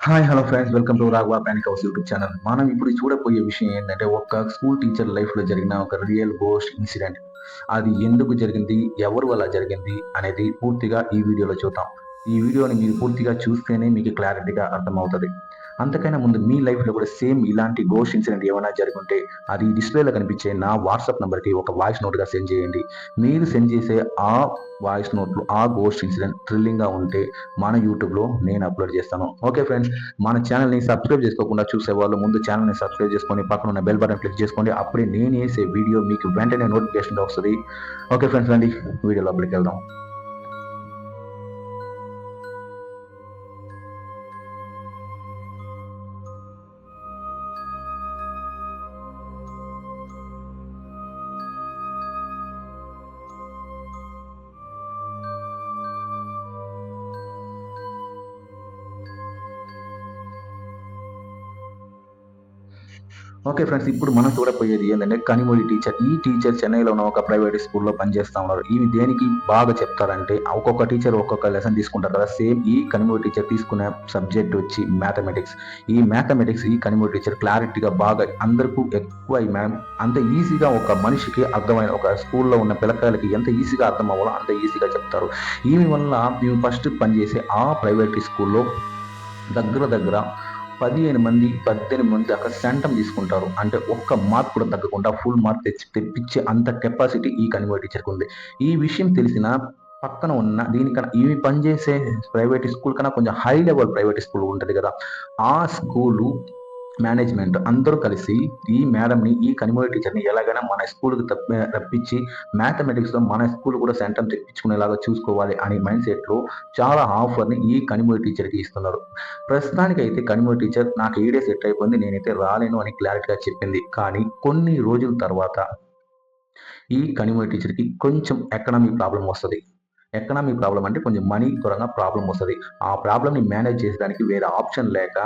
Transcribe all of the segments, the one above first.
Hi hello friends welcome to Raghava panic house YouTube channel మనం ఇప్పుడు చూడబోయే విషయం ఏంటంటే ఒక స్కూల్ టీచర్ లైఫ్లో జరిగిన ఒక రియల్ గోస్ట్ ఇన్సిడెంట్ అది ఎందుకు జరిగింది ఎవరు వల్ల జరిగింది అనేది పూర్తిగా ఈ వీడియోలో చూద్దాం. ఈ వీడియోని మీరు పూర్తిగా చూస్తేనే మీకు క్లారిటీగా అర్థమవుతుంది. అంతకైనా ముందు మీ లైఫ్లో కూడా సేమ్ ఇలాంటి గోస్ట్ ఇన్సిడెంట్ ఏమైనా జరుగుంటే అది డిస్ప్లేలో కనిపించే నా వాట్సాప్ నెంబర్కి ఒక వాయిస్ నోట్గా సెండ్ చేయండి. మీరు సెండ్ చేసే ఆ వాయిస్ నోట్లు ఆ గోస్ట్ ఇన్సిడెంట్ థ్రిల్లింగ్గా ఉంటే మన యూట్యూబ్లో నేను అప్లోడ్ చేస్తాను. ఓకే ఫ్రెండ్స్ మన ఛానల్ని సబ్స్క్రైబ్ చేసుకోకుండా చూసే వాళ్ళు ముందు ఛానల్ని సబ్స్క్రైబ్ చేసుకొని పక్కన ఉన్న బెల్ బటన్ క్లిక్ చేసుకోండి. అప్పుడే నేను వేసే వీడియో మీకు వెంటనే నోటిఫికేషన్ వస్తుంది. ఓకే ఫ్రెండ్స్ రండి. వీడియో లోపలికి వెళ్దాం. ఓకే ఫ్రెండ్స్ ఇప్పుడు మనం చూడపోయేది ఏంటంటే కనిమూడి టీచర్ ఈ టీచర్ చెన్నైలో ఉన్న ఒక ప్రైవేట్ స్కూల్లో పనిచేస్తూ ఉన్నారు. ఇవి దేనికి బాగా చెప్తారంటే ఒక్కొక్క టీచర్ ఒక్కొక్క లెసన్ తీసుకుంటారు కదా. సేమ్ ఈ కనిమూడి టీచర్ తీసుకున్న సబ్జెక్ట్ వచ్చి మ్యాథమెటిక్స్ ఈ మ్యాథమెటిక్స్ ఈ కనిమూడి టీచర్ క్లారిటీగా బాగా అందరికీ ఎక్కువ మ్యామ్ అంత ఈజీగా ఒక మనిషికి అర్థమైన ఒక స్కూల్లో ఉన్న పిల్లకాయలకి ఎంత ఈజీగా అర్థం అవ్వాలో అంత ఈజీగా చెప్తారు. ఈమె వల్ల మేము ఫస్ట్ పనిచేసే ఆ ప్రైవేట్ స్కూల్లో దగ్గర దగ్గర పదిహేను మంది పద్దెనిమిది మంది అక్కడ సెంటం తీసుకుంటారు. అంటే ఒక్క మార్క్ కూడా తగ్గకుండా ఫుల్ మార్క్ తెచ్చి తెప్పించే అంత కెపాసిటీ ఈ కన్వర్ట్ టీచర్కి ఉంది ఈ విషయం తెలిసిన పక్కన ఉన్న దీనికన్నా ఇవి పనిచేసే ప్రైవేట్ స్కూల్ కన్నా కొంచెం హై లెవెల్ ప్రైవేట్ స్కూల్ ఉంటుంది కదా. ఆ స్కూలు మేనేజ్మెంట్ అందరూ కలిసి ఈ మేడంని ఈ కనిమూరి టీచర్ని ఎలాగైనా మన స్కూల్కి తప్పి రప్పించి మ్యాథమెటిక్స్లో మన స్కూల్ కూడా సెంటర్ తెప్పించుకునేలాగా చూసుకోవాలి అనే మైండ్ సెట్లో చాలా ఆఫర్ని ఈ కనిమూరి టీచర్కి ఇస్తున్నారు. ప్రస్తుతానికి అయితే కనిమోడి టీచర్ నాకు ఈడే సెట్ అయిపోయింది నేనైతే రాలేను అని క్లారిటీగా చెప్పింది. కానీ కొన్ని రోజుల తర్వాత ఈ కనిమూరి టీచర్కి కొంచెం ఎకనామిక్ ప్రాబ్లం వస్తుంది. ఎకనామిక్ ప్రాబ్లం అంటే కొంచెం మనీ దూరంగా ప్రాబ్లం వస్తుంది. ఆ ప్రాబ్లమ్ని మేనేజ్ చేసేదానికి వేరే ఆప్షన్ లేక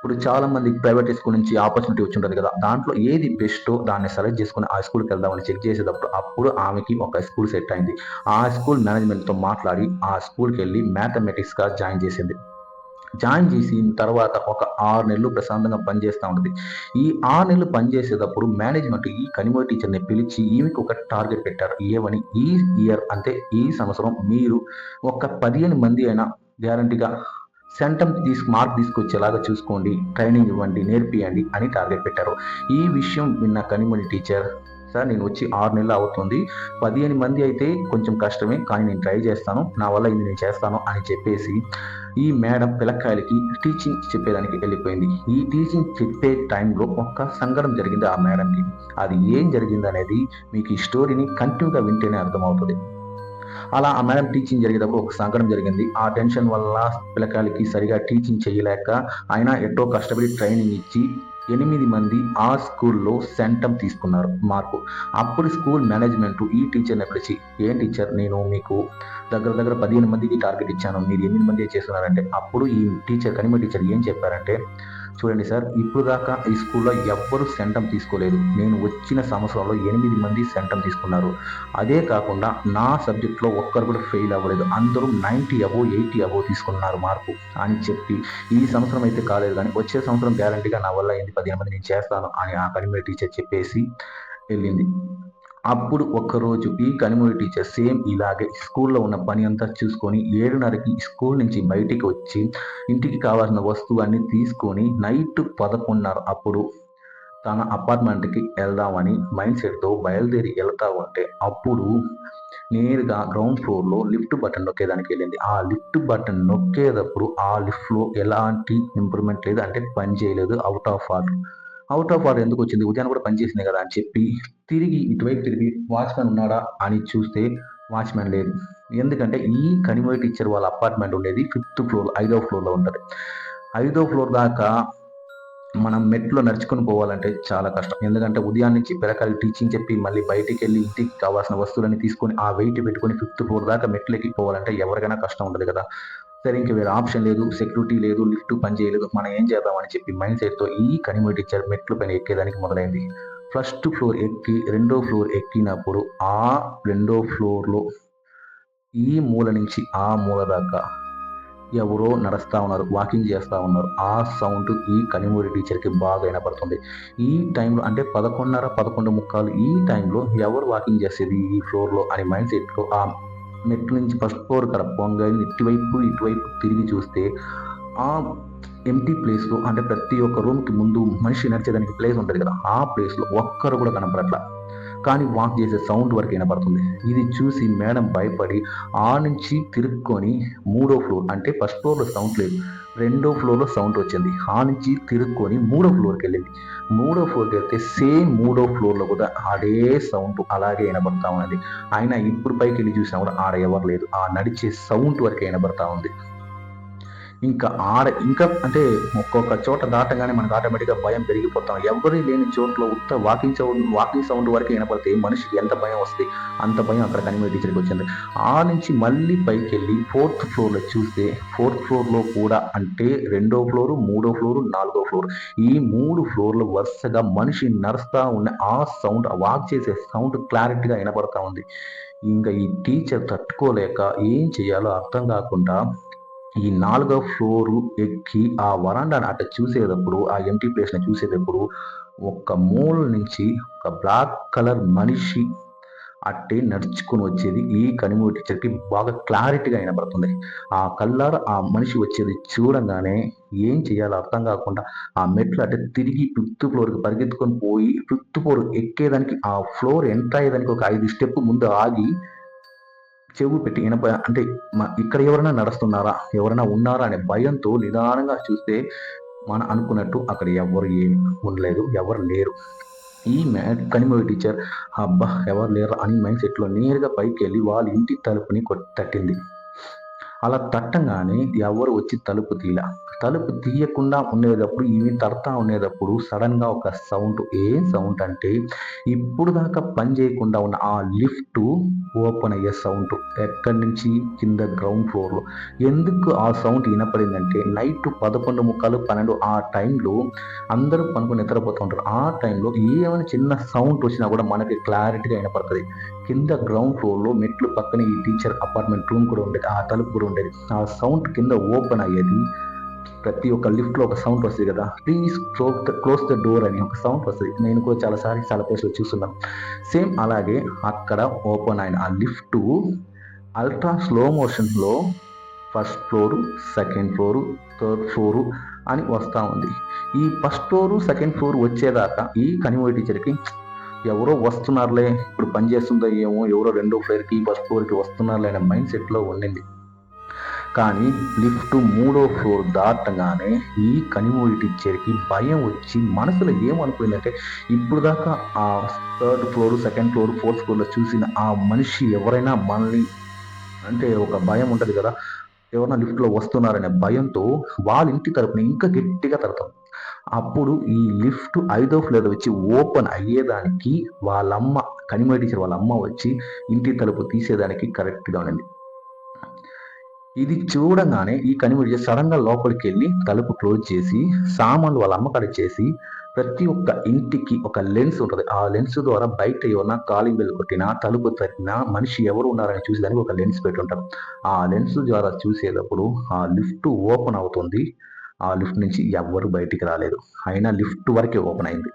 ఇప్పుడు చాలా మంది ప్రైవేట్ స్కూల్ నుంచి ఆపర్చునిటీ వచ్చి ఉంటుంది కదా. దాంట్లో ఏది బెస్టో దాన్ని సెలెక్ట్ చేసుకుని ఆ స్కూల్కి వెళ్దామని చెక్ చేసేటప్పుడు అప్పుడు ఆమెకి ఒక స్కూల్ సెట్ అయింది. ఆ స్కూల్ మేనేజ్మెంట్తో మాట్లాడి ఆ స్కూల్కి వెళ్ళి మ్యాథమెటిక్స్గా జాయిన్ చేసింది. జాయిన్ చేసిన తర్వాత ఒక ఆరు నెలలు ప్రశాంతంగా పనిచేస్తూ ఉంటుంది. ఈ ఆరు నెలలు పనిచేసేటప్పుడు మేనేజ్మెంట్ ఈ కనిమో టీచర్ని పిలిచి ఈమెకి ఒక టార్గెట్ పెట్టారు. ఏమని? ఈ ఇయర్ అంటే ఈ సంవత్సరం మీరు ఒక పదిహేను మంది అయినా గ్యారంటీగా సెంటమ్ తీసుకు మార్క్ తీసుకొచ్చేలాగా చూసుకోండి ట్రైనింగ్ ఇవ్వండి నేర్పియండి అని టార్గెట్ పెట్టారు. ఈ విషయం విన్న కనిమణి టీచర్ సార్ నేను వచ్చి ఆరు నెలలు అవుతుంది పదిహేను మంది అయితే కొంచెం కష్టమే కానీ నేను ట్రై చేస్తాను నా వల్ల ఇది నేను చేస్తాను అని చెప్పేసి ఈ మేడం పిల్లకాయలకి టీచింగ్ చెప్పేదానికి వెళ్ళిపోయింది. ఈ టీచింగ్ చెప్పే టైంలో ఒక్క సంఘటన జరిగింది ఆ మేడంకి. అది ఏం జరిగింది అనేది మీకు ఈ స్టోరీని కంటిన్యూగా వింటేనే అర్థమవుతుంది. అలా ఆ మేడం టీచింగ్ జరిగేటప్పుడు ఒక సంఘటన జరిగింది. ఆ టెన్షన్ వల్ల పిల్లకాయలకి సరిగా టీచింగ్ చేయలేక ఆయన ఎటో కష్టపడి ట్రైనింగ్ ఇచ్చి ఎనిమిది మంది ఆ స్కూల్లో సెంటమ్ తీసుకున్నారు మార్కు. అప్పుడు స్కూల్ మేనేజ్మెంట్ ఈ టీచర్ని పిలిచి ఏం టీచర్ నేను మీకు దగ్గర దగ్గర పదిహేను మందికి టార్గెట్ ఇచ్చాను. మీరు ఎనిమిది మంది చేస్తున్నారంటే అప్పుడు ఈ టీచర్ కనిమ టీచర్ ఏం చెప్పారంటే చూడండి సార్ ఇప్పుడు దాకా ఈ స్కూల్లో ఎవ్వరు సెంటమ్ తీసుకోలేదు. నేను వచ్చిన సంవత్సరంలో ఎనిమిది మంది సెంటమ్ తీసుకున్నారు. అదే కాకుండా నా సబ్జెక్ట్లో ఒక్కరు కూడా ఫెయిల్ అవ్వలేదు. అందరూ నైంటీ అబో ఎయిటీ అబో తీసుకున్నారు మార్పు అని చెప్పి ఈ సంవత్సరం అయితే కాలేదు కానీ వచ్చే సంవత్సరం గ్యారంటీగా నా వల్ల ఎనిమిది పదిహేను మంది నేను చేస్తాను అని ఆ కనిమే టీచర్ చెప్పేసి వెళ్ళింది. అప్పుడు ఒక్కరోజు ఈ కనిమూరి టీచర్ సేమ్ ఇలాగే స్కూల్లో ఉన్న పని అంతా చూసుకొని ఏడున్నరకి స్కూల్ నుంచి బయటికి వచ్చి ఇంటికి కావాల్సిన వస్తువన్నీ తీసుకొని నైట్ పదకొండున్నర అప్పుడు తన అపార్ట్మెంట్కి వెళ్దామని మైండ్ సెట్తో బయలుదేరి వెళ్తా ఉంటే అప్పుడు నేరుగా గ్రౌండ్ ఫ్లోర్లో లిఫ్ట్ బటన్ నొక్కేదానికి వెళ్ళింది. ఆ లిఫ్ట్ బటన్ నొక్కేటప్పుడు ఆ లిఫ్ట్లో ఎలాంటి ఇంప్రూవ్మెంట్ లేదు అంటే పని చేయలేదు. Out of order. Out of order ఎందుకు వచ్చింది? ఉదయం కూడా పనిచేసింది కదా అని చెప్పి తిరిగి ఇటువైపు తిరిగి వాచ్మెన్ ఉన్నాడా అని చూస్తే వాచ్మెన్ లేదు. ఎందుకంటే ఈ కనిమోయి టీచర్ వాళ్ళ అపార్ట్మెంట్ ఉండేది ఫిఫ్త్ ఫ్లోర్ ఐదో ఫ్లోర్లో ఉంటుంది. ఐదో ఫ్లోర్ దాకా మనం మెట్లో నడుచుకొని పోవాలంటే చాలా కష్టం. ఎందుకంటే ఉదయం నుంచి పిల్లకాయలు టీచింగ్ చెప్పి మళ్ళీ బయటికి వెళ్ళి ఇంటికి కావాల్సిన వస్తువులన్నీ తీసుకొని ఆ వెయిట్ పెట్టుకొని ఫిఫ్త్ ఫ్లోర్ దాకా మెట్లు ఎక్కిపోవాలంటే ఎవరికైనా కష్టం ఉంటుంది కదా. సరే ఇంక వేరే ఆప్షన్ లేదు సెక్యూరిటీ లేదు లిఫ్ట్ పని చేయలేదు మనం ఏం చేద్దామని చెప్పి మైండ్ సెట్తో ఈ కనిమోయి టీచర్ మెట్లు పైన ఎక్కేదానికి మొదలైంది. ఫస్ట్ ఫ్లోర్ ఎక్కి రెండో ఫ్లోర్ ఎక్కినప్పుడు ఆ రెండో ఫ్లోర్లో ఈ మూల నుంచి ఆ మూల దాకా ఎవరో నడుస్తూ ఉన్నారు వాకింగ్ చేస్తూ ఉన్నారు. ఆ సౌండ్ ఈ కనిమూరి టీచర్కి బాగా వినపడుతుంది. ఈ టైంలో అంటే పదకొండున్నర పదకొండు ముక్కాలు ఈ టైంలో ఎవరు వాకింగ్ చేసేది ఈ ఫ్లోర్లో అని మైండ్ సెట్లో ఆ మెట్ల నుంచి ఫస్ట్ ఫ్లోర్ కడ పొంగని ఇటువైపు ఇటువైపు తిరిగి చూస్తే ఆ ఎంటీ ప్లేస్లో అంటే ప్రతి ఒక్క రూమ్కి ముందు మనిషి నడిచేదానికి ప్లేస్ ఉంటుంది కదా ఆ ప్లేస్లో ఒక్కరు కూడా కనపడట్లా. కానీ వాక్ చేసే సౌండ్ వరకు వినపడుతుంది. ఇది చూసి మేడం భయపడి ఆ నుంచి తిరుక్కొని మూడో ఫ్లోర్ అంటే ఫస్ట్ ఫ్లోర్లో సౌండ్ లేదు. రెండో ఫ్లోర్లో సౌండ్ వచ్చింది. ఆ నుంచి తిరుక్కొని మూడో ఫ్లోర్కి వెళ్ళింది. మూడో ఫ్లోర్కి వెళ్తే సేమ్ మూడో ఫ్లోర్లో కూడా అదే సౌండ్ అలాగే వినబడతా ఉన్నది. అయినా ఇప్పుడు పైకి వెళ్ళి చూసినా కూడా ఆడ ఎవరు లేదు ఆ నడిచే సౌండ్ వరకు వినబడతా ఉంది. ఇంకా ఆడ ఇంకా అంటే ఒక్కొక్క చోట దాటగానే మనకు ఆటోమేటిక్గా భయం పెరిగిపోతాం. ఎవరి లేని చోట్ల ఉత్త వాకింగ్ సౌండ్ వాకింగ్ సౌండ్ వరకు వినపడితే మనిషికి ఎంత భయం వస్తుంది అంత భయం అక్కడ కనిమే టీచర్కి వచ్చింది. ఆ నుంచి మళ్ళీ పైకి వెళ్ళి ఫోర్త్ ఫ్లోర్లో చూస్తే ఫోర్త్ ఫ్లోర్లో కూడా అంటే రెండో ఫ్లోరు మూడో ఫ్లోరు నాలుగో ఫ్లోర్ ఈ మూడు ఫ్లోర్లు వరుసగా మనిషి నడుస్తూ ఉన్న ఆ సౌండ్ వాక్ చేసే సౌండ్ క్లారిటీగా వినపడతా ఉంది. ఇంకా ఈ టీచర్ తట్టుకోలేక ఏం చేయాలో అర్థం కాకుండా ఈ నాలుగో ఫ్లోరు ఎక్కి ఆ వరండాని అట్ట చూసేటప్పుడు ఆ ఎంటీ ప్లేస్ని చూసేటప్పుడు ఒక మూల నుంచి ఒక బ్లాక్ కలర్ మనిషి అట్టే నడుచుకుని వచ్చేది. ఈ కనిమూటి టీచర్కి బాగా క్లారిటీగా వినబడుతుంది. ఆ కల్లార ఆ మనిషి వచ్చేది చూడంగానే ఏం చేయాలో అర్థం కాకుండా ఆ మెట్లు అంటే తిరిగి ఫిఫ్త్ ఫ్లోర్కి పరిగెత్తుకొని పోయి ఫిఫ్త్ ఫ్లోర్ ఎక్కేదానికి ఆ ఫ్లోర్ ఎంటర్ అయ్యేదానికి ఒక ఐదు స్టెప్ ముందు ఆగి చెవు పెట్టి ఇనప అంటే ఇక్కడ ఎవరైనా నడుస్తున్నారా? ఎవరైనా ఉన్నారా అనే భయంతో నిదానంగా చూస్తే మనం అనుకున్నట్టు అక్కడ ఎవరు ఏమి ఉండలేదు ఎవరు లేరు. ఈ మ్యా కనిమోయి టీచర్ అబ్బా ఎవరు లేరు అని మైండ్ సెట్లో నేరుగా పైకి వెళ్ళి వాళ్ళ ఇంటి తలుపుని తట్టింది. అలా తట్టంగానే ఎవరు వచ్చి తలుపు తీల. తలుపు తీయకుండా ఉండేటప్పుడు ఇవి తడతా ఉండేటప్పుడు సడన్గా ఒక సౌండ్ ఏం సౌండ్ అంటే ఇప్పుడు దాకా పని చేయకుండా ఉన్న ఆ లిఫ్ట్ ఓపెన్ అయ్యే సౌండ్. ఎక్కడి నుంచి? కింద గ్రౌండ్ ఫ్లోర్లో ఎందుకు ఆ సౌండ్ వినపడిందంటే నైట్ పదకొండు ముక్కలు పన్నెండు ఆ టైంలో అందరూ పనుకుని నిద్రపోతూ ఉంటారు. ఆ టైంలో ఏమైనా చిన్న సౌండ్ వచ్చినా కూడా మనకి క్లారిటీగా వినపడుతుంది. కింద గ్రౌండ్ ఫ్లోర్లో మెట్లు పక్కన ఈ టీచర్ అపార్ట్మెంట్ రూమ్ కూడా ఉండేది. ఆ తలుపు కూడా ఉండేది. ఆ సౌండ్ కింద ఓపెన్ అయ్యేది. ప్రతి ఒక్క లిఫ్ట్లో ఒక సౌండ్ వస్తుంది కదా. Please close the close the door అని ఒక సౌండ్ వస్తుంది. నేను కూడా చాలాసార్లు చాలా ప్లేస్లో చూస్తున్నాను. సేమ్ అలాగే అక్కడ ఓపెన్ అయిన ఆ లిఫ్ట్ అల్ట్రా స్లో మోషన్లో first floor second floor third floor అని వస్తూ ఉంది. ఈ ఫస్ట్ ఫ్లోరు సెకండ్ ఫ్లోర్ వచ్చేదాకా ఈ కనిమోయి టీచర్కి ఎవరో వస్తున్నారులే ఇప్పుడు పని చేస్తుందో ఏమో ఎవరో రెండో ఫ్లోర్కి ఫస్ట్ ఫ్లోర్కి వస్తున్నారులే అనే మైండ్ సెట్లో ఉండింది. కానీ లిఫ్ట్ మూడో ఫ్లోర్ దాటగానే ఈ కనిమూడి టీచర్కి భయం వచ్చి మనసులో ఏమనుకుందంటే ఇప్పుడు దాకా ఆ third floor second floor fourth ఫ్లోర్లో చూసిన ఆ మనిషి ఎవరైనా మనల్ని అంటే ఒక భయం ఉంటుంది కదా ఎవరైనా లిఫ్ట్లో వస్తున్నారనే భయంతో వాళ్ళ ఇంటి తరపున ఇంకా గట్టిగా తడతాం. అప్పుడు ఈ లిఫ్ట్ ఐదో ఫ్లోర్ వచ్చి ఓపెన్ అయ్యేదానికి వాళ్ళమ్మ కనిమ టీచర్ వాళ్ళ అమ్మ వచ్చి ఇంటి తలుపు తీసేదానికి కరెక్ట్గా ఉండింది. ఇది చూడంగానే ఈ కనిమిడి సడన్గా లోపలికి వెళ్ళి తలుపు క్లోజ్ చేసి సామాన్లు వాళ్ళ అమ్మకాడ చేసి ప్రతి ఒక్క ఇంటికి ఒక లెన్స్ ఉంటుంది. ఆ లెన్స్ ద్వారా బయట ఏమన్నా కాలింగ్ బెల్ కొట్టినా తలుపు తట్టినా మనిషి ఎవరు ఉన్నారని చూసేదానికి ఒక లెన్స్ పెట్టుంటారు. ఆ లెన్స్ ద్వారా చూసేటప్పుడు ఆ లిఫ్ట్ ఓపెన్ అవుతుంది. ఆ లిఫ్ట్ నుంచి ఎవ్వరు బయటికి రాలేదు. అయినా లిఫ్ట్ వరకే ఓపెన్ అయింది.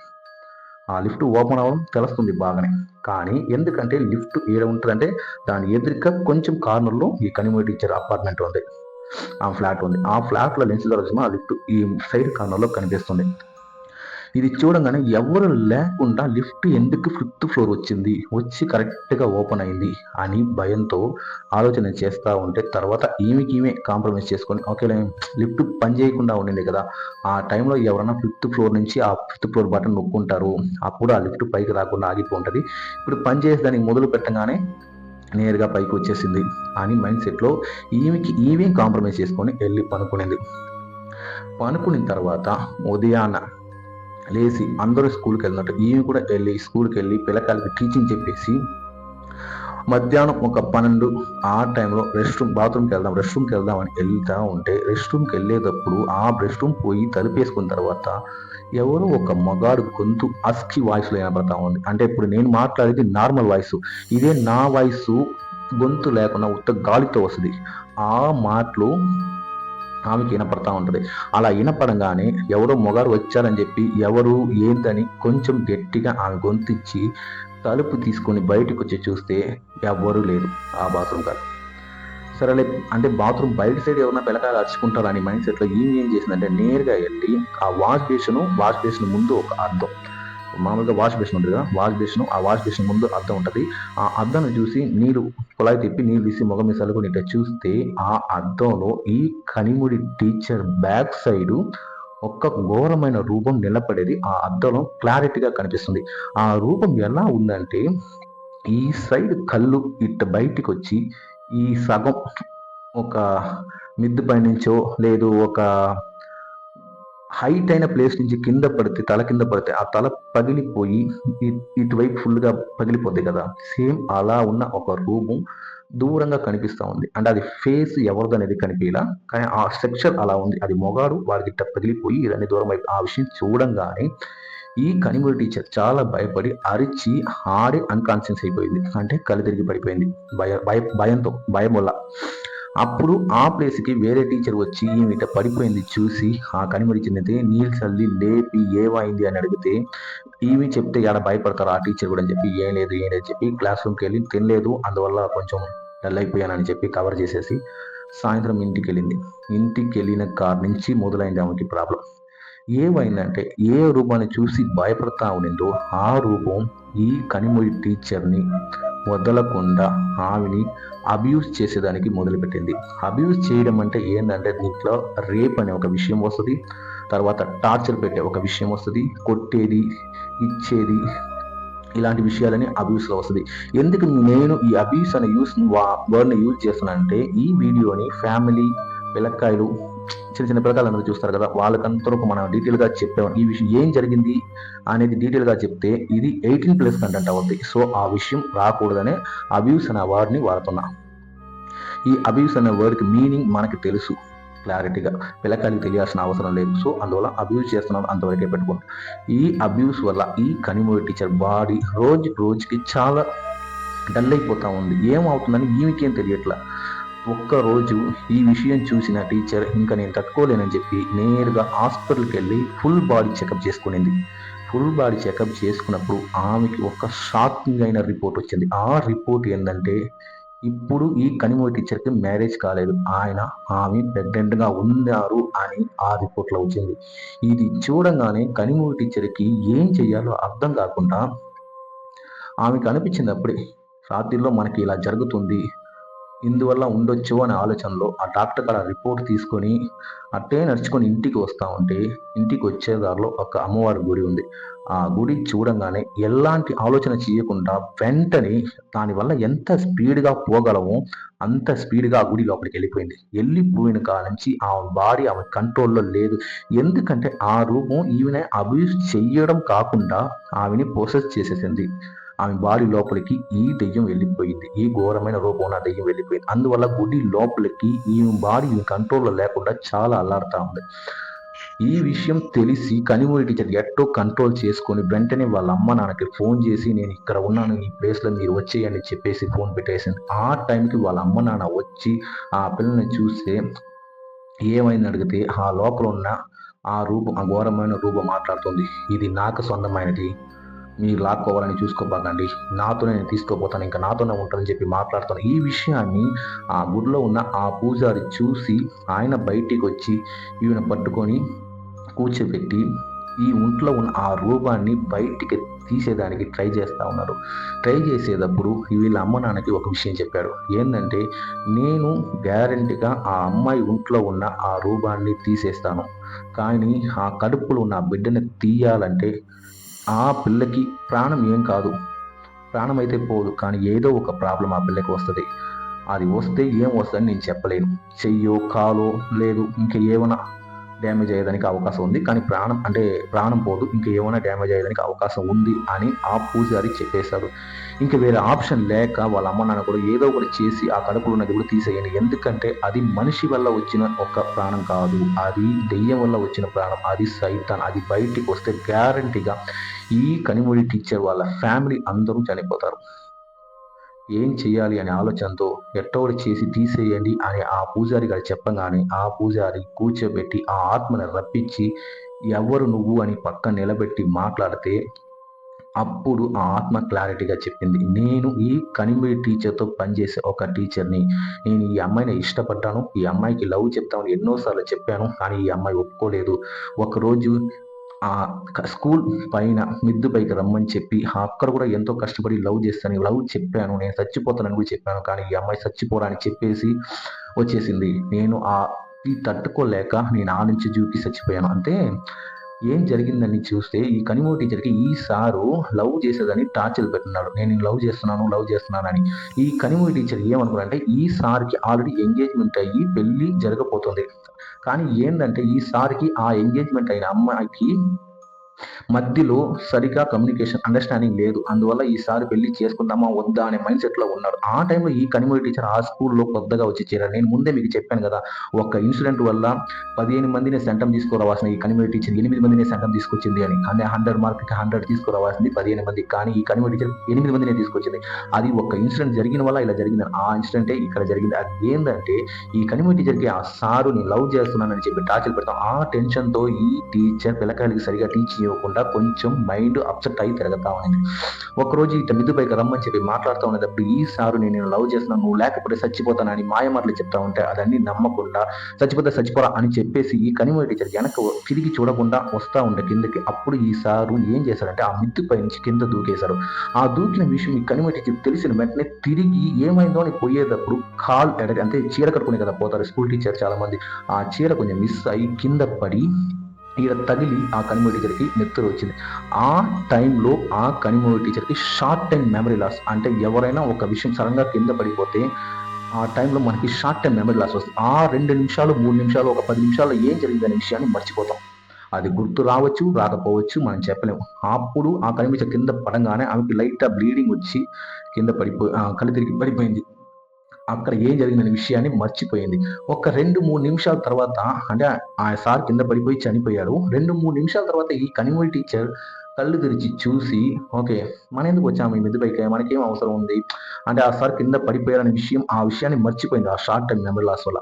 ఆ లిఫ్ట్ ఓపెన్ అవ్వడం తెలుస్తుంది బాగానే. కానీ ఎందుకంటే లిఫ్ట్ ఏడ ఉంటుందంటే దాని ఎదురుగా కొంచెం కార్నర్లో ఈ కనిమోటి ఇచ్చారు అపార్ట్మెంట్ ఉంది. ఆ ఫ్లాట్ ఉంది. ఆ ఫ్లాట్లో లెన్స్ ద్వారా ఆ లిఫ్ట్ ఈ సైడ్ కార్నర్లో కనిపిస్తుంది. ఇది చూడంగానే ఎవరు లేకుండా లిఫ్ట్ ఎందుకు ఫిఫ్త్ ఫ్లోర్ వచ్చింది? వచ్చి కరెక్ట్గా ఓపెన్ అయింది అని భయంతో ఆలోచన చేస్తూ ఉంటే తర్వాత ఈమెకి కాంప్రమైజ్ చేసుకొని ఓకే లిఫ్ట్ పని చేయకుండా ఉండింది కదా ఆ టైంలో ఎవరైనా ఫిఫ్త్ ఫ్లోర్ నుంచి ఆ ఫిఫ్త్ ఫ్లోర్ బటన్ నొక్కుంటారు అప్పుడు ఆ లిఫ్ట్ పైకి రాకుండా ఆగిపోతుంది ఇప్పుడు పని చేసి దానికి మొదలు పెట్టగానే నేరుగా పైకి వచ్చేసింది అని మైండ్ సెట్లో ఈమెకి ఈమె కాంప్రమైజ్ చేసుకొని వెళ్ళి పనుకునేది. పనుకున్న తర్వాత ఉదయాన్న లేచి అందరూ స్కూల్కి వెళ్ళినట్టు ఈయన కూడా వెళ్ళి స్కూల్కి వెళ్ళి పిల్లకాయలకి టీచింగ్ చెప్పేసి మధ్యాహ్నం ఒక పన్నెండు ఆ టైంలో రెస్ట్ రూమ్ బాత్రూమ్కి వెళ్దాం రెస్ట్ రూమ్కి వెళ్దాం అని వెళ్తా ఉంటే రెస్ట్ రూమ్కి వెళ్ళేటప్పుడు ఆ రెస్ట్ రూమ్ పోయి తలుపేసుకున్న తర్వాత ఎవరో ఒక మగాడు గొంతు అస్కి వాయిస్లో వినపడతా ఉంది. అంటే ఇప్పుడు నేను మాట్లాడేది నార్మల్ వాయిస్. ఇదే నా వాయిస్ గొంతు లేకుండా ఉత్త గాలితో వస్తుంది. ఆ మాటలు ఆమెకి వినపడతా ఉంటుంది. అలా వినపడంగానే ఎవరో మొగారు వచ్చారని చెప్పి ఎవరు ఏందని కొంచెం గట్టిగా ఆమె గొంతిచ్చి తలుపు తీసుకొని బయటకు వచ్చి చూస్తే ఎవ్వరూ లేరు ఆ బాత్రూమ్ కాదు సరేలే అంటే బాత్రూమ్ బయట సైడ్ ఎవరైనా పిల్లకాయలు అరుచుకుంటారని అని మైండ్ సెట్లో ఈమె ఏం చేసిందంటే నేరుగా వెళ్ళి ఆ వాష్ బేసిన్ వాష్ బేసిన్ ముందు ఒక అద్దం మామూలుగా వాష్ బేసిన్ ఉంటుంది కదా? వాష్ బేసిన్ ఆ వాష్ బేసిన్ ముందు అద్దం ఉంటుంది. ఆ అద్దాన్ని చూసి నీరు కుళాయి తిప్పి నీళ్ళు తీసి ముఖం మీద ఇట్లా చూస్తే ఆ అద్దంలో ఈ కనిముడి టీచర్ బ్యాక్ సైడ్ ఒక్క ఘోరమైన రూపం నిలబడేది. ఆ అద్దంలో క్లారిటీగా కనిపిస్తుంది. ఆ రూపం ఎలా ఉందంటే ఈ సైడ్ కళ్ళు ఇట్ట బయటికి వచ్చి ఈ సగం ఒక మిద్దు పైనుంచో లేదు ఒక హైట్ అయిన ప్లేస్ నుంచి కింద పడితే తల కింద పడితే ఆ తల పగిలిపోయి ఇటువైపు ఫుల్గా పగిలిపోద్ది కదా. సేమ్ అలా ఉన్న ఒక రూపం దూరంగా కనిపిస్తూ ఉంది. అంటే అది ఫేస్ ఎవరిది అనేది కనిపించలా కానీ ఆ స్ట్రక్చర్ అలా ఉంది. అది మొగాడు వాడికి ఇట్ట పగిలిపోయి ఇదన్నీ దూరం అయిపోయి ఆ విషయం చూడంగానే ఈ కనిమూరి టీచర్ చాలా భయపడి అరిచి ఆడి అన్కాన్షియస్ అయిపోయింది. అంటే కళ్ళు తిరిగి పడిపోయింది. భయ భయ భయంతో భయం వల్ల అప్పుడు ఆ ప్లేస్కి వేరే టీచర్ వచ్చి ఈమె పడిపోయింది చూసి ఆ కనిమడి చిన్నది నీళ్ళు చల్లి లేపి ఏమైంది? అని అడిగితే ఈమె చెప్తే ఎక్కడ భయపడతారు ఆ టీచర్ కూడా? అని చెప్పి ఏం లేదు ఏం లేదు చెప్పి క్లాస్ రూమ్కి వెళ్ళి తినలేదు అందువల్ల కొంచెం డల్ అయిపోయానని చెప్పి కవర్ చేసేసి సాయంత్రం ఇంటికి వెళ్ళింది. ఇంటికి వెళ్ళిన కార్ నుంచి మొదలైంది ఆమెకి ప్రాబ్లం ఏమైందంటే ఏ రూపాన్ని చూసి భయపడతా ఉండిందో ఆ రూపం ఈ కనిమొడి టీచర్ని వదలకుండా ఆమెని అబ్యూస్ చేసేదానికి మొదలుపెట్టింది. అబ్యూస్ చేయడం అంటే ఏంటంటే దీంట్లో రేప్ అనే ఒక విషయం వస్తుంది తర్వాత టార్చర్ పెట్టే ఒక విషయం వస్తుంది కొట్టేది ఇచ్చేది ఇలాంటి విషయాలని అబ్యూస్లో వస్తుంది. ఎందుకు నేను ఈ అబ్యూస్ అనే యూస్ వర్డ్ని యూజ్ చేస్తున్నానంటే ఈ వీడియోని ఫ్యామిలీ పిల్లకాయలు చిన్న చిన్న పిల్లకాయలు అందరూ చూస్తారు కదా వాళ్ళకంతరకు మనం డీటెయిల్గా చెప్పాము. ఈ విషయం ఏం జరిగింది అనేది డీటెయిల్గా చెప్తే ఇది ఎయిటీన్ ప్లస్ కంటెంట్ అవుద్ది. సో ఆ విషయం రాకూడదనే అబ్యూస్ అనే వర్డ్ని వాడుతున్నా. ఈ అబ్యూస్ అనే వర్డ్కి మీనింగ్ మనకి తెలుసు క్లారిటీగా పిల్లకాయలకి తెలియాల్సిన అవసరం లేదు. సో అందువల్ల అబ్యూస్ చేస్తున్నాం అంతవరకే పెట్టుకోండి. ఈ అబ్యూస్ వల్ల ఈ కనిమూరి టీచర్ బాడీ రోజు రోజుకి చాలా డల్ అయిపోతా ఉంది. ఏమవుతుందని ఈమెకేం తెలియట్లా? ఒక్కరోజు ఈ విషయం చూసిన టీచర్ ఇంకా నేను తట్టుకోలేనని చెప్పి నేరుగా హాస్పిటల్కి వెళ్ళి ఫుల్ బాడీ చెకప్ చేసుకునింది. ఫుల్ బాడీ చెకప్ చేసుకున్నప్పుడు ఆమెకి ఒక షాకింగ్ అయిన రిపోర్ట్ వచ్చింది. ఆ రిపోర్ట్ ఏంటంటే ఇప్పుడు ఈ కనిమూరి టీచర్కి మ్యారేజ్ కాలేదు. ఆయన ఆమె ప్రెగ్నెంట్గా ఉన్నారు అని ఆ రిపోర్ట్లో వచ్చింది. ఇది చూడంగానే కనిమూరి టీచర్కి ఏం చేయాలో అర్థం కాకుండా ఆమెకు అనిపించింది అప్పుడే రాత్రిలో మనకి ఇలా జరుగుతుంది. ఇందువల్ల ఉండొచ్చు అనే ఆలోచనలో ఆ డాక్టర్ గారు రిపోర్ట్ తీసుకొని అట్టే నడుచుకొని ఇంటికి వస్తూ ఉంటే ఇంటికి వచ్చే దారిలో ఒక అమ్మవారి గుడి ఉంది. ఆ గుడి చూడంగానే ఎలాంటి ఆలోచన చేయకుండా వెంటనే దానివల్ల ఎంత స్పీడ్గా పోగలమో అంత స్పీడ్గా ఆ గుడి లోపలికి వెళ్ళిపోయింది. వెళ్ళిపోయిన కాడ నుంచి ఆ భార్య ఆమె కంట్రోల్లో లేదు. ఎందుకంటే ఆ రూపం ఈమెనే అబ్యూస్ చెయ్యడం కాకుండా ఆమెని ప్రొసెస్ చేసేసింది. ఆమె బాడీ లోపలికి ఈ దెయ్యం వెళ్ళిపోయింది. ఈ ఘోరమైన రూపం ఉన్న దెయ్యం వెళ్ళిపోయింది. అందువల్ల గుడి లోపలికి ఈమె బాడీ కంట్రోల్లో లేకుండా చాలా అల్లాడుతూ ఉంది. ఈ విషయం తెలిసి కనిమూరి టీచర్ ఎట్టో కంట్రోల్ చేసుకొని వెంటనే వాళ్ళ అమ్మ నాన్నకి ఫోన్ చేసి నేను ఇక్కడ ఉన్నాను ఈ ప్లేస్లో మీరు వచ్చేయని చెప్పేసి ఫోన్ పెట్టేసింది. ఆ టైంకి వాళ్ళ అమ్మ నాన్న వచ్చి ఆ పిల్లల్ని చూస్తే ఏమైంది అడిగితే ఆ లోపల ఉన్న ఆ రూపం ఆ ఘోరమైన రూపం మాట్లాడుతుంది. ఇది నాకు సొంతమైనది. మీరు లాక్కోవాలని చూసుకోబాకండి. నాతో నేను తీసుకోపోతాను ఇంకా నాతోనే ఉంటానని చెప్పి మాట్లాడుతాను. ఈ విషయాన్ని ఆ గుడిలో ఉన్న ఆ పూజారి చూసి ఆయన బయటికి వచ్చి ఈయన పట్టుకొని కూర్చోబెట్టి ఈ ఒంట్లో ఉన్న ఆ రూపాన్ని బయటికి తీసేదానికి ట్రై చేస్తూ ఉన్నారు. ట్రై చేసేటప్పుడు వీళ్ళ అమ్మ నాన్నకి ఒక విషయం చెప్పాడు. ఏంటంటే నేను గ్యారంటీగా ఆ అమ్మాయి ఒంట్లో ఉన్న ఆ రూపాన్ని తీసేస్తాను. కానీ ఆ కడుపులో ఉన్న బిడ్డని తీయాలంటే ఆ పిల్లకి ప్రాణం ఏం కాదు. ప్రాణం అయితే పోదు కానీ ఏదో ఒక ప్రాబ్లం ఆ పిల్లకి వస్తుంది. అది వస్తే ఏం వస్తుందని నేను చెప్పలేను. చెయ్యో కాలో లేదు ఇంకా ఏమైనా డ్యామేజ్ అయ్యేదానికి అవకాశం ఉంది. కానీ ప్రాణం అంటే ప్రాణం పోదు. ఇంకా ఏమైనా డ్యామేజ్ అయ్యేదానికి అవకాశం ఉంది అని ఆ పూజారి చెప్పేశాడు ఇంకా వేరే ఆప్షన్ లేక వాళ్ళ అమ్మ నాన్న కూడా ఏదో ఒకటి చేసి ఆ కడుపులో ఉన్నది కూడా తీసేయండి. ఎందుకంటే అది మనిషి వల్ల వచ్చిన ఒక ప్రాణం కాదు. అది దెయ్యం వల్ల వచ్చిన ప్రాణం. అది సైతాన్. అది బయటికి వస్తే గ్యారంటీగా ఈ కనిమొడి టీచర్ వాళ్ళ ఫ్యామిలీ అందరూ చనిపోతారు. ఏం చేయాలి అనే ఆలోచనతో ఎట్టోడి చేసి తీసేయండి అని ఆ పూజారి గారు చెప్పగానే ఆ పూజారి కూర్చోబెట్టి ఆ ఆత్మని రప్పించి ఎవరు నువ్వు? అని పక్కన నిలబెట్టి మాట్లాడితే అప్పుడు ఆ ఆత్మ క్లారిటీగా చెప్పింది. నేను ఈ కనిమిడి టీచర్తో పనిచేసే ఒక టీచర్ని. నేను ఈ అమ్మాయిని ఇష్టపడ్డాను. ఈ అమ్మాయికి లవ్ చెప్తామని ఎన్నోసార్లు చెప్పాను. కానీ ఈ అమ్మాయి ఒప్పుకోలేదు. ఒకరోజు ఆ స్కూల్ పైన మిద్దు పైకి రమ్మని చెప్పి అక్కడ కూడా ఎంతో కష్టపడి లవ్ చేస్తాను లవ్ చెప్పాను నేను చచ్చిపోతానని కూడా చెప్పాను కానీ ఈ అమ్మాయి చచ్చిపోరాని చెప్పేసి వచ్చేసింది. నేను ఆ తట్టుకోలేక నేను ఆ నుంచి జూకి చచ్చిపోయాను. అంటే ఏం జరిగిందని చూస్తే ఈ కనిమూరి టీచర్కి ఈ సారు లవ్ చేసేదని టార్చర్ పెట్టినాడు. నేను లవ్ చేస్తున్నాను లవ్ చేస్తున్నానని. ఈ కనిమూరి టీచర్ ఏమనుకున్నారంటే ఈ సార్కి ఆల్రెడీ ఎంగేజ్మెంట్ అయ్యి పెళ్ళి జరగబోతుంది. కానీ ఏంటంటే ఈ ఆ ఎంగేజ్మెంట్ అయిన అమ్మాయికి మధ్యలో సరిగా కమ్యూనికేషన్ అండర్స్టాండింగ్ లేదు. అందువల్ల ఈసారి పెళ్ళి చేసుకుందామా వద్దా అనే మైండ్ సెట్లో ఉన్నారు. ఆ టైంలో ఈ కనిమూరి టీచర్ ఆ స్కూల్లో కొత్తగా వచ్చి చేరారు. నేను ముందే మీకు చెప్పాను కదా ఒక ఇన్సిడెంట్ వల్ల పదిహేను మందిని సెంటం తీసుకురావాల్సిన ఈ కనిమూరి టీచర్ ఎనిమిది మందిని సెంటం తీసుకొచ్చింది అని. అంటే హండ్రెడ్ మార్క్కి హండ్రెడ్ తీసుకురావాల్సింది పదిహేను మంది. కానీ ఈ కనిమూరి టీచర్ ఎనిమిది మందిని తీసుకొచ్చింది. అది ఒక ఇన్సిడెంట్ జరిగిన వల్ల ఇలా జరిగింది. ఆ ఇన్సిడెంటే ఇక్కడ జరిగింది. అది ఏంటంటే ఈ కనిమూరి టీచర్కి ఆ సారు నేను లవ్ చేస్తున్నానని చెప్పి టార్చర్ పెడతాం. ఆ టెన్షన్తో ఈ టీచర్ పిల్లకాయలకి సరిగా టీచ్ ఇవ్వకుండా కొంచెం మైండ్ అప్సెట్ అయి తిరగతా ఉంది. ఒకరోజు ఇట మిద్దుపైకి రమ్మని చెప్పి మాట్లాడుతూ ఉన్నప్పుడు ఈ సారు నేను లవ్ చేస్తున్నాను నువ్వు లేకపోతే చచ్చిపోతానని మాయమాటలు చెప్తా ఉంటే అదన్నీ నమ్మకుండా చచ్చిపోతే చచ్చిపోరా అని చెప్పేసి ఈ కనిమూరి టీచర్ వెనక తిరిగి చూడకుండా వస్తా ఉండే కిందకి అప్పుడు ఈ సారు ఏం చేశారంటే ఆ మిద్దుపై నుంచి కింద దూకేశారు ఆ దూకిన విషయం ఈ కనిమూరి టీచర్ తెలిసిన వెంటనే తిరిగి ఏమైందో అని పోయేటప్పుడు కాల్ ఎడ అంటే చీర కట్టుకునే కదా పోతారు స్కూల్ టీచర్ చాలా మంది ఆ చీర కొంచెం మిస్ అయ్యి కింద పడి ఈడ తగిలి ఆ కనిమూరి టీచర్కి నెత్తురు వచ్చింది. ఆ టైంలో ఆ కనిమూరి టీచర్కి షార్ట్ టైం మెమరీ లాస్ అంటే ఎవరైనా ఒక విషయం సడన్గా కింద పడిపోతే ఆ టైంలో మనకి షార్ట్ టైం మెమరీ లాస్ వస్తుంది. ఆ రెండు నిమిషాలు మూడు నిమిషాలు ఒక పది నిమిషాల్లో ఏం జరిగిందనే విషయాన్ని మర్చిపోతాం. అది గుర్తు రావచ్చు రాకపోవచ్చు మనం చెప్పలేము అప్పుడు ఆ కనిపించే కింద పడంగానే ఆమెకి లైట్గా బ్లీడింగ్ వచ్చి కింద పడిపోయి కళ్ళు తిరిగి పడిపోయింది. అక్కడ ఏం జరిగిందనే విషయాన్ని మర్చిపోయింది. ఒక రెండు మూడు నిమిషాల తర్వాత అంటే ఆ సార్ కింద పడిపోయి చనిపోయాడు. రెండు మూడు నిమిషాల తర్వాత ఈ కనిమూరి టీచర్ కళ్ళు తెరిచి చూసి ఓకే మన ఎందుకు వచ్చాము ఈ మిద్దు మనకేం అవసరం ఉంది? అంటే ఆ సార్ కింద పడిపోయారనే విషయం ఆ విషయాన్ని మర్చిపోయింది ఆ షార్ట్ టర్మ్ మెమరీ లాస్ వల్ల.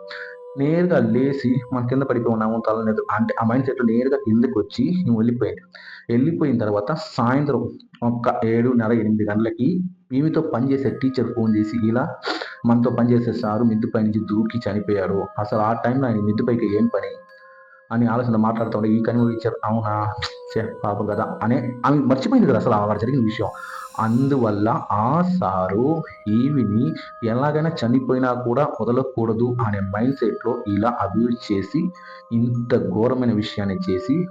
నేరుగా లేచి మన కింద పడిపోయి ఉన్నాము తల అంటే ఆ మైండ్ సెట్లో నేరుగా కిందకి వచ్చి వెళ్ళిపోయింది వెళ్ళిపోయిన తర్వాత సాయంత్రం ఒక్క ఏడున్నర ఎనిమిది గంటలకి ఈమెతో పనిచేసే టీచర్ ఫోన్ చేసి ఇలా మనతో పనిచేసే సారు మిద్దుపై నుంచి దూకి చనిపోయాడు అసలు ఆ టైంలో ఆయన మిద్దుపైకి ఏం పని? అని ఆలోచన మాట్లాడుతుండే ఈ కని టీచర్ అవునా? పాప కదా అనే ఆమె మర్చిపోయింది కదా అసలు అక్కడ జరిగిన విషయం. అందువల్ల ఆ సారు ఈవిని ఎలాగైనా చనిపోయినా కూడా వదలకూడదు అనే మైండ్ సెట్లో ఇలా అభివృద్ధి చేసి ఇంత ఘోరమైన విషయాన్ని చేసి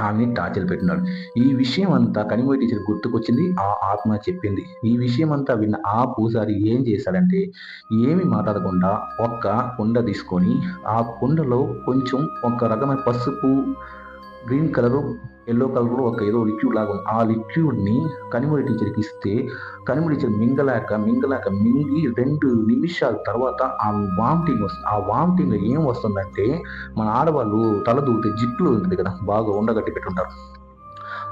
ఆమెని టార్చర్ పెట్టినాడు. ఈ విషయం అంతా కనిమోయి టీచర్ గుర్తుకొచ్చింది ఆ ఆత్మ చెప్పింది. ఈ విషయం అంతా విన్న ఆ పూజారి ఏం చేశాడంటే ఏమి మాట్లాడకుండా ఒక్క కుండ తీసుకొని ఆ కుండలో కొంచెం ఒక రకమైన పసుపు గ్రీన్ కలరు ఎల్లో కలర్ ఒక ఏదో లిక్విడ్ లాగా ఉంది. ఆ లిక్విడ్ని కనిమూరి టీచర్కి ఇస్తే కనిమూరి టీచర్ మింగలేక మింగలేక మింగి రెండు నిమిషాల తర్వాత ఆ వామిటింగ్ వస్తుంది ఆ వామిటింగ్ ఏం వస్తుందంటే మన ఆడవాళ్ళు తల దూకితే జిట్లు ఉంటుంది కదా బాగా ఉండగట్టి పెట్టుంటారు.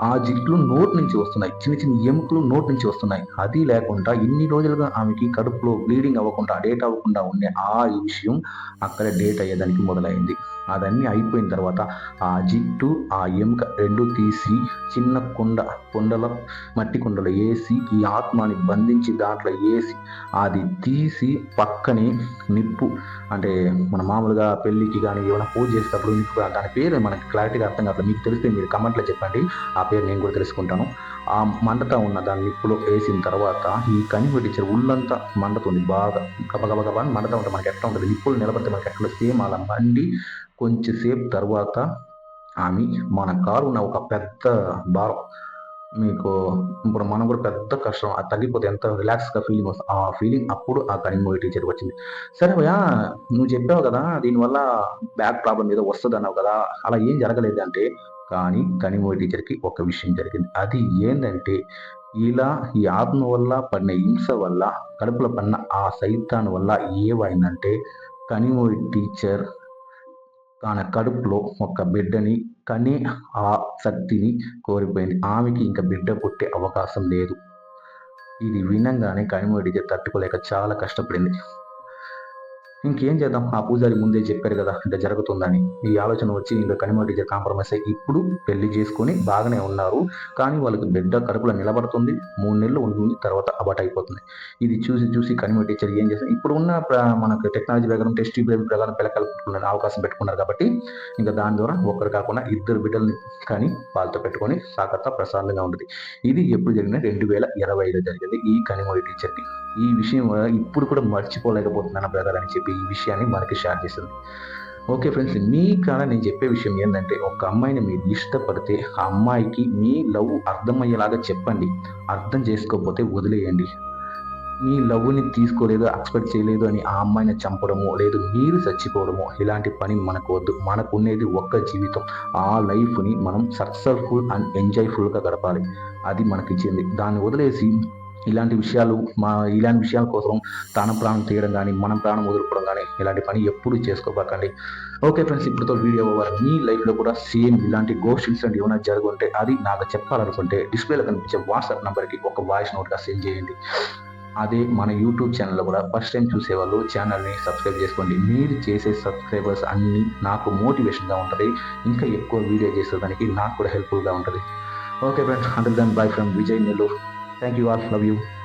ఆ జిట్లు నోట్ నుంచి వస్తున్నాయి. చిన్న చిన్న ఎముకలు నోట్ నుంచి వస్తున్నాయి. అది లేకుండా ఇన్ని రోజులుగా ఆమెకి కడుపులో బ్లీడింగ్ అవ్వకుండా డేట్ అవ్వకుండా ఉండే ఆ విషయం అక్కడ డేట్ అయ్యేదానికి మొదలైంది. అదన్నీ అయిపోయిన తర్వాత ఆ జిట్టు ఆ ఎముక రెండు తీసి చిన్న కుండ కుండల మట్టి కుండలో వేసి ఈ ఆత్మని బంధించి దాంట్లో వేసి అది తీసి పక్కనే నిప్పు అంటే మన మామూలుగా పెళ్ళికి కానీ ఏమైనా పూజ చేసేటప్పుడు నిప్పు దాని పేరు మనకి క్లారిటీగా అర్థం కాదు మీకు తెలిస్తే మీరు కమెంట్లో చెప్పండి. ఆ ఆ పేరు నేను కూడా తెలుసుకుంటాను. ఆ మంటత ఉన్న దాన్ని నిప్పులో వేసిన తర్వాత ఈ కని టీచర్ ఉళ్ళంతా మండుతుంది బాగా. గబ గబ ఉంటుంది మనకి ఎట్లా ఉంటుంది? నిప్పులు నిలబడితే మనకి ఎట్లా సేమ్ అలా మండి కొంచెంసేపు తర్వాత ఆమె మన కారు ఉన్న ఒక పెద్ద భారం మీకు ఇప్పుడు మనం కూడా పెద్ద కష్టం అది తగ్గిపోతే ఎంత రిలాక్స్గా ఫీలింగ్ వస్తుంది ఆ ఫీలింగ్ అప్పుడు ఆ మూవీ టీచర్కి వచ్చింది. సరే భయ్యా నువ్వు చెప్పావు కదా దీనివల్ల బ్యాక్ ప్రాబ్లం ఏదో వస్తుంది అన్నావు కదా అలా ఏం జరగలేదు అంటే కానీ కనిమూవి టీచర్కి ఒక విషయం జరిగింది. అది ఏంటంటే ఇలా ఈ ఆత్మ వల్ల పడిన హింస వల్ల కడుపులో పడిన ఆ సైతాన్ వల్ల ఏమైందంటే కనిమూవి టీచర్ తన కడుపులో ఒక బిడ్డని కానీ ఆ శక్తిని కోరిపోయింది ఆమెకి ఇంకా బిడ్డ పుట్టే అవకాశం లేదు. ఇది వినంగానే కనిమోడి తట్టుకోలేక చాలా కష్టపడింది. ఇంకేం చేద్దాం? ఆ పూజారి ముందే చెప్పారు కదా ఇంత జరుగుతుందని. ఈ ఆలోచన వచ్చి ఇంకా కనిమ టీచర్ కాంప్రమైజ్ అయ్యి ఇప్పుడు పెళ్ళి చేసుకొని బాగానే ఉన్నారు. కానీ వాళ్ళకి బిడ్డ కడుపులో నిలబడుతుంది. మూడు నెలలు ఉంటుంది తర్వాత అబాట్ అయిపోతుంది. ఇది చూసి చూసి కనిమ టీచర్ ఏం చేస్తారు ఇప్పుడు ఉన్న మనకు టెక్నాలజీ ప్రకారం టెస్ట్ బేబీ ప్రకారం పిల్లకాయలు పెట్టుకునే అవకాశం పెట్టుకున్నారు కాబట్టి ఇంకా దాని ద్వారా ఒక్కరు కాకుండా ఇద్దరు బిడ్డల్ని కానీ వాళ్ళతో పెట్టుకొని సాకత ప్రశాంతంగా ఉంటుంది. ఇది ఎప్పుడు జరిగిన రెండు వేల ఇరవై ఐదులో జరిగింది ఈ కనిమొడి టీచర్కి. ఈ విషయం ఇప్పుడు కూడా మర్చిపోలేకపోతున్నాను బ్రదర్ అని చెప్పి ఈ విషయాన్ని మనకి షేర్ చేసింది. ఓకే ఫ్రెండ్స్ మీ కాడ నేను చెప్పే విషయం ఏంటంటే ఒక అమ్మాయిని మీరు ఇష్టపడితే ఆ అమ్మాయికి మీ లవ్ అర్థమయ్యేలాగా చెప్పండి. అర్థం చేసుకోకపోతే వదిలేయండి. మీ లవ్ని తీసుకోలేదు ఎక్స్పెక్ట్ చేయలేదు అని ఆ అమ్మాయిని చంపడము లేదు మీరు చచ్చిపోవడము ఇలాంటి పని మనకు వద్దు మనకు ఉండేది ఒక్క జీవితం. ఆ లైఫ్ని మనం సక్సెస్ఫుల్ అండ్ ఎంజాయ్ఫుల్గా గడపాలి. అది మనకిచ్చింది. దాన్ని వదిలేసి ఇలాంటి విషయాలు మా ఇలాంటి విషయాల కోసం ప్రాణం ప్రాణం తీయడం కానీ మనం ప్రాణం వదులుకోవడం కానీ ఇలాంటి పని ఎప్పుడు చేసుకోబాకండి. ఓకే ఫ్రెండ్స్ ఇప్పుడుతో వీడియో ఓవర్ మీ లైఫ్లో కూడా సేమ్ ఇలాంటి గోస్ట్ ఇన్సిడెంట్ ఏమైనా జరుగుంటే అది నాకు చెప్పాలనుకుంటే డిస్ప్లేలో కనిపించే వాట్సాప్ నెంబర్కి ఒక వాయిస్ నోట్గా సెండ్ చేయండి. అదే మన యూట్యూబ్ ఛానల్లో కూడా ఫస్ట్ టైం చూసేవాళ్ళు ఛానల్ని సబ్స్క్రైబ్ చేసుకోండి. మీరు చేసే సబ్స్క్రైబర్స్ అన్నీ నాకు మోటివేషన్గా ఉంటుంది. ఇంకా ఎక్కువ వీడియో చేసేదానికి నాకు కూడా హెల్ప్ఫుల్గా ఉంటుంది. Okay friends until then bye from Vijay Nellore. Thank you all. Love you.